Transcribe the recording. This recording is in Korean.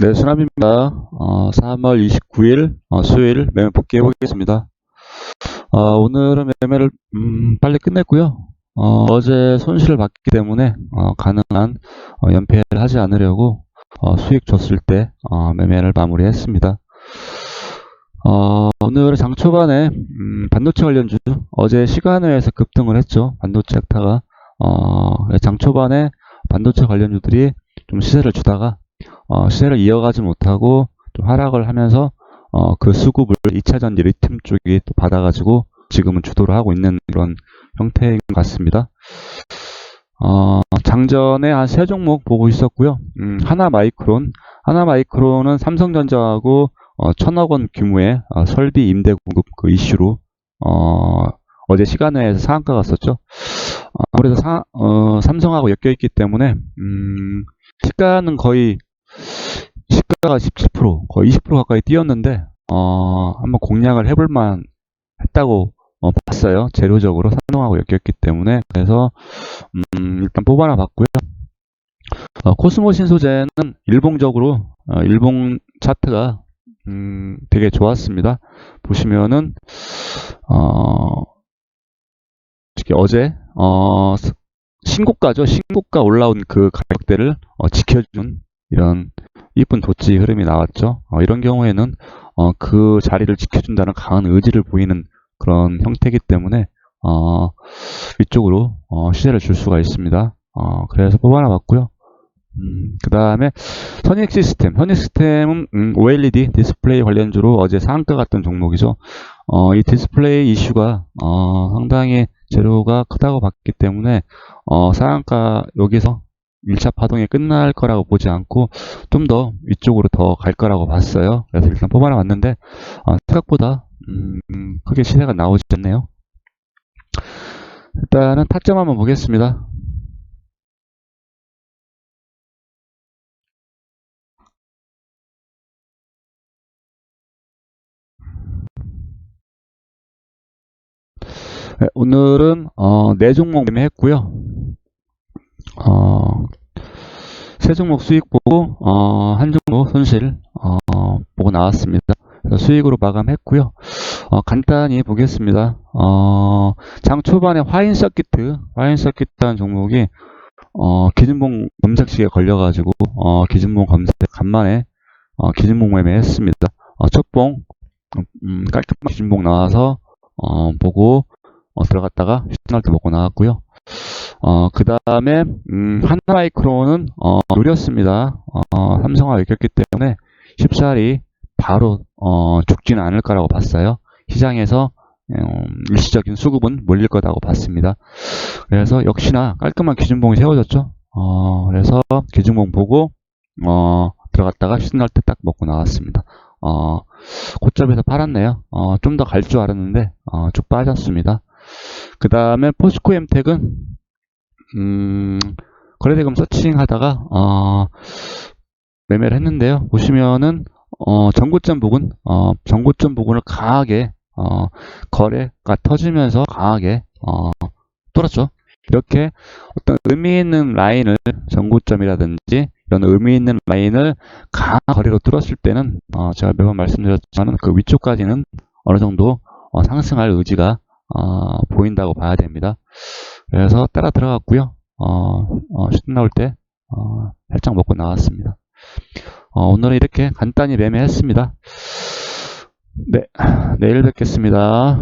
네, 수남입니다. 어, 3월 29일 어, 수요일 매매 복귀해 보겠습니다. 어, 오늘은 매매를 음, 빨리 끝냈고요. 어, 제 손실을 봤기 때문에 어, 가능한 어, 연패를 하지 않으려고 어, 수익 줬을 때 어, 매매를 마무리했습니다. 어, 오늘 장 초반에 음, 반도체 관련주 어제 시간외에서 급등을 했죠. 반도체 섹터가 어, 장 초반에 반도체 관련주들이 좀 시세를 주다가 어, 시세를 이어가지 못하고 좀 하락을 하면서 어, 그 수급을 2차전지 리튬 쪽이 또 받아가지고 지금은 주도를 하고 있는 그런 형태인 것 같습니다. 어, 장전에 한 세 종목 보고 있었고요. 음, 하나 마이크론, 하나 마이크론은 삼성전자하고 어, 천억 원 규모의 어, 설비 임대 공급 그 이슈로 어, 어제 시간외에서 상한가 갔었죠. 어, 아무래도 사- 어, 삼성하고 엮여 있기 때문에 음, 시가는 거의 시가가 17% 거의 20% 가까이 뛰었는데 어, 한번 공략을 해볼만 했다고 어, 봤어요. 재료적으로 삼성하고 엮였기 때문에 그래서 음, 일단 뽑아놔 봤고요. 어, 코스모 신소재는 일봉적으로 어, 일봉 차트가 음, 되게 좋았습니다. 보시면은 어, 어제 어, 스- 신고가죠. 신고가 올라온 그 가격대를 어, 지켜준 이런 이쁜 도치 흐름이 나왔죠. 어, 이런 경우에는 어, 그 자리를 지켜준다는 강한 의지를 보이는 그런 형태이기 때문에 어, 위쪽으로 어, 시세를 줄 수가 있습니다. 어, 그래서 뽑아놔 봤고요. 음, 그 다음에 선익 시스템. 선익 시스템은 음, OLED 디스플레이 관련주로 어제 상한가 갔던 종목이죠. 어, 이 디스플레이 이슈가 어, 상당히 재료가 크다고 봤기 때문에 어, 상한가 여기서 1차 파동이 끝날 거라고 보지 않고 좀 더 위쪽으로 더 갈 거라고 봤어요. 그래서 일단 뽑아놔 봤는데 어, 생각보다 음, 크게 시세가 나오지 않네요. 일단은 타점 한번 보겠습니다. 네, 오늘은 어, 네 종목 매매했고요. 어, 세 종목 수익 보고 어, 한 종목 손실 어, 보고 나왔습니다. 수익으로 마감했고요. 어, 간단히 보겠습니다. 어, 장 초반에 화인 서키트, 화인 서키트라는 종목이 어, 기준봉 검색식에 걸려가지고 어, 기준봉 검색 간만에 어, 기준봉 매매했습니다. 어, 첫봉 음, 깔끔한 기준봉 나와서 어, 보고 어, 들어갔다가 시그널 때 먹고 나왔고요. 어, 그 다음에, 음, 한마이크론은, 어, 노렸습니다. 어, 삼성화 엮였기 때문에 쉽사리 바로, 어, 죽지는 않을 거라고 봤어요. 시장에서, 음, 일시적인 수급은 몰릴 거라고 봤습니다. 그래서 역시나 깔끔한 기준봉이 세워졌죠. 어, 그래서 기준봉 보고, 어, 들어갔다가 시그널 때딱 먹고 나왔습니다. 어, 고점에서 팔았네요. 어, 좀 더 갈 줄 알았는데, 어, 쭉 빠졌습니다. 그 다음에 포스코 엠텍은 음, 거래대금 서칭 하다가 어, 매매를 했는데요. 보시면은 어, 전고점 부근, 어, 전고점 부근을 강하게 어, 거래가 터지면서 강하게 어, 뚫었죠. 이렇게 어떤 의미 있는 라인을 전고점이라든지 이런 의미 있는 라인을 강한 거래로 뚫었을 때는 어, 제가 매번 말씀드렸지만 그 위쪽까지는 어느 정도 어, 상승할 의지가 어, 보인다고 봐야 됩니다. 그래서 따라 들어갔고요. 어, 어, 슛 나올 때 어, 살짝 먹고 나왔습니다. 어, 오늘은 이렇게 간단히 매매했습니다. 네, 내일 뵙겠습니다.